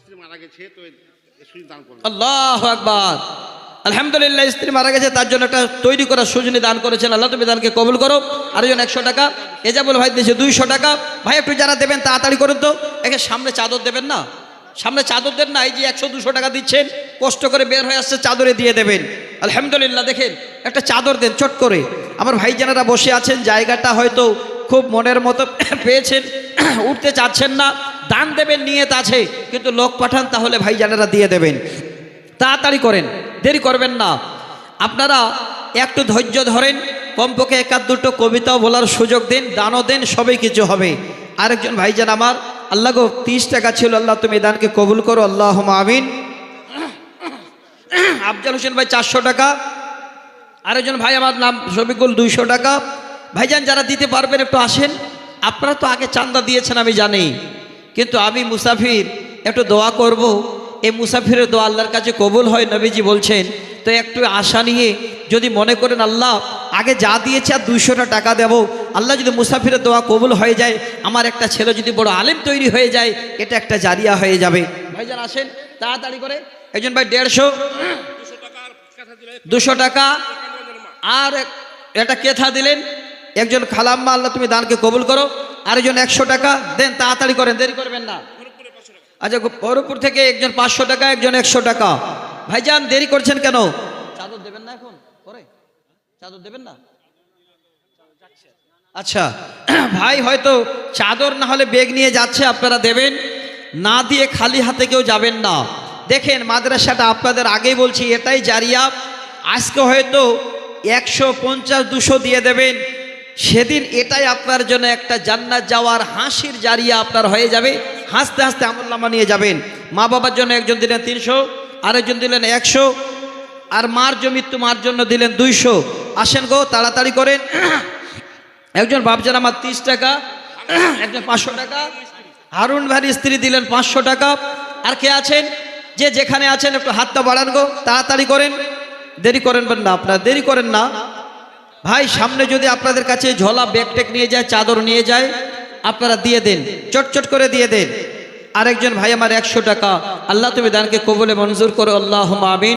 স্ত্রী আল্লাহ আকবার। আলহামদুলিল্লাহ, স্ত্রী মারা গেছে, তার জন্য একটা তৈরি করা সুজনী দান করেছেন। আল্লাহ তুমি দানকে কবুল করো। আরেকজন একশো টাকা। এজাবুল ভাই দিয়েছে দুইশো টাকা। ভাই, একটু যারা দেবেন, তাড়াতাড়ি করুন তো। একে সামনে চাদর দেবেন না? সামনে চাদর দেন না, এই যে একশো দুশো টাকা দিচ্ছেন, কষ্ট করে বের হয়ে আসছে, চাদরে দিয়ে দেবেন। আলহামদুলিল্লাহ, দেখেন, একটা চাদর দেন, চট করে। আমার ভাইজানেরা বসে আছেন, জায়গাটা হয়তো খুব মনের মতো পেয়েছেন, উঠতে চাচ্ছেন না। দান দেবেন, নিয়ত আছে, কিন্তু লোক পাঠান, তাহলে ভাইজানেরা দিয়ে দেবেন। তাড়াতাড়ি করেন, দেরি করবেন না। আপনারা একটু ধৈর্য ধরেন, কমপক্ষে একাধ দুটো কবিতাও বলার সুযোগ দিন, দানও দেন, সবই কিছু হবে। আরেকজন ভাইজান আমার, আল্লাহ গো, তিরিশ টাকা ছিল, আল্লাহ তুমি দানকে কবুল করো আল্লাহ আমিন। আফজাল হোসেন ভাই চারশো টাকা, আরেকজন ভাই আমার নাম শফিকুল দুইশো টাকা। ভাইজান, যারা দিতে পারবেন, একটু আসেন। আপনারা তো আগে চান্দা দিয়েছেন, আমি জানি। কিন্তু আমি মুসাফির, একটু দোয়া করব। এই মুসাফিরের দোয়া আল্লাহর কাছে কবুল হয়, নবীজি বলছেন, তো একটু আশা নিয়ে যদি মনে করেন আল্লাহ আগে যা দিয়েছে আর দুইশোটা টাকা দেব, আল্লাহ যদি মুসাফিরের দোয়া কবুল হয়ে যায়, আমার একটা ছেলে যদি বড় আলেম তৈরি হয়ে যায়, এটা একটা জারিয়া হয়ে যাবে। ভাই ভাইজান আসেন, তাড়াতাড়ি করে একজন ভাই দেড়শো, দুশো টাকা, আর একটা কেথা দিলেন। একজন খালাম্মা, আল্লাহ তুমি দানকে কবুল করো। আরেকজন একশো টাকা, দেন তাড়াতাড়ি করেন, দেরি করবেন না। আচ্ছা বহরমপুর থেকে একজন পাঁচশো টাকা, একজন একশো টাকা। ভাইজান, দেরি করছেন কেন? চাদর দেবেন না এখন? পরে? চাদর দেবেন না? আচ্ছা ভাই হয়তো চাদর না হলে বেগ নিয়ে যাচ্ছে, আপনারা দেবেন। না দিয়ে খালি হাতে কেউ যাবেন না। দেখেন, মাদ্রাসাটা আপনাদের আগেই বলছি, এটাই জারিয়া। আজকে হয়তো একশো পঞ্চাশ, দুশো দিয়ে দেবেন। সেদিন এটাই আপনার জন্য একটা জান্নাত যাওয়ার হাসির জারিয়া আপনার হয়ে যাবে। হাসতে হাসতে আমল্লামা নিয়ে যাবেন। মা বাবার জন্য একজন দিলেন তিনশো, আরেকজন দিলেন একশো, আর মার জমিত্তু মার জন্য দিলেন দুইশো। আসেন গো, তাড়াতাড়ি করেন। একজন বাপজান আমার তিরিশ টাকা, একজন পাঁচশো টাকা, হারুন ভাইয়ের স্ত্রী দিলেন পাঁচশো টাকা। আর কে আছেন? যে যেখানে আছেন একটু হাতটা বাড়ান গো, তাড়াতাড়ি করেন। দেরি করেন না আপনার, দেরি করেন না। ভাই, সামনে যদি আপনাদের কাছে ঝোলা ব্যাগটেক নিয়ে যায়, চাদর নিয়ে যায়, আপনারা দিয়ে দেন, চটচট করে দিয়ে দেন। আরেকজন ভাই, আমার একশো টাকা। আল্লাহ তুমি দানকে কবলে মঞ্জুর করো। আল্লাহ আমিন।